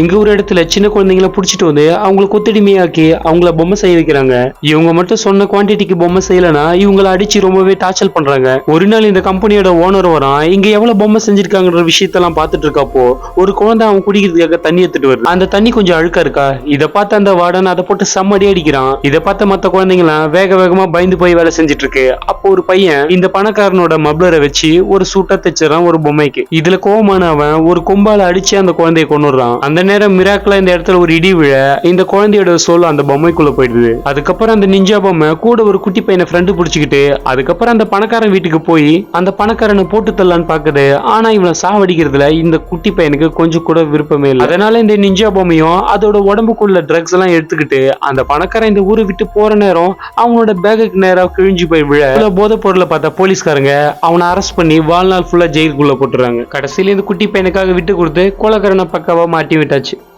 இங்கே ஒரு இடத்துல சின்ன குழந்தைங்கள பிடிச்சிட்டு வந்து அவங்கள கொத்தடிமையாக்கி அவங்கள பொம்மை செய்ய வைக்கிறாங்க. இவங்க மட்டும் சொன்ன குவான்டிட்டிக்கு பொம்மை செய்யலனா இவங்கள அடிச்சு ரொம்பவே டார்ச்சல் பண்றாங்க. ஒரு நாள் இந்த கம்பெனியோட ஓனர் வரான் இங்க எவ்வளவு பொம்மை செஞ்சிருக்காங்கன்ற விஷயத்தெல்லாம் பார்த்துட்டு இருக்கப்போ ஒரு குழந்தை அவன் குடிக்கிறதுக்காக தண்ணி எடுத்துட்டு வருது. அந்த தண்ணி கொஞ்சம் அழுக்கா இருக்கா? இதை பார்த்து அந்த வார்டன் அதை போட்டு செம்மடி அடிக்கிறான். இதை பார்த்த மத்த குழந்தைங்களாம் வேக வேகமா பயந்து போய் வேலை செஞ்சுட்டு இருக்கு அப்போ ஒரு பையன் இந்த பணக்காரனோட மப்ளரை வச்சு ஒரு சூட்டா தைச்சிடறான் ஒரு பொம்மைக்கு. இதுல கோவமான அவன் ஒரு கொம்பால அடிச்சு அந்த குழந்தைய கொண்டுறான் அந்த நேரம் மிராக்கலா இந்த இடத்துல ஒரு இடி விழ இந்த குழந்தையோட சோல் அந்த பொம்மைக்குள்ள போயிடுது. அதுக்கப்புறம் அந்த நிஞ்சா பொம்மை கூட ஒரு குட்டி பையனை ஃப்ரெண்டு பிடிச்சிக்கிட்டு அதுக்கப்புறம் அந்த பணக்காரன் வீட்டுக்கு போய் அந்த பணக்காரனை போட்டு தள்ளலான்னு பாக்குது. ஆனா இவனை சாவடிக்கிறதுல இந்த குட்டி பையனுக்கு கொஞ்சம் கூட விருப்பமே இல்லை. அதனால இந்த நிஞ்சா பொம்மையும் அதோட உடம்புக்குள்ள ட்ரக்ஸ் எல்லாம் எடுத்துக்கிட்டு அந்த பணக்காரன் இந்த ஊரை விட்டு போற நேரம் அவனோட பேகுக்கு நேரம் கிழிஞ்சு போய் விழ போதை பொருளை பார்த்த போலீஸ்காரங்க அவனை அரெஸ்ட் பண்ணி வாழ்நாள் ஃபுல்லா ஜெயிலுக்குள்ள போட்டுறாங்க. கடைசியில இந்த குட்டி பையனுக்காக விட்டு கொடுத்து கொலக்காரனை பக்காவா மாட்டி importante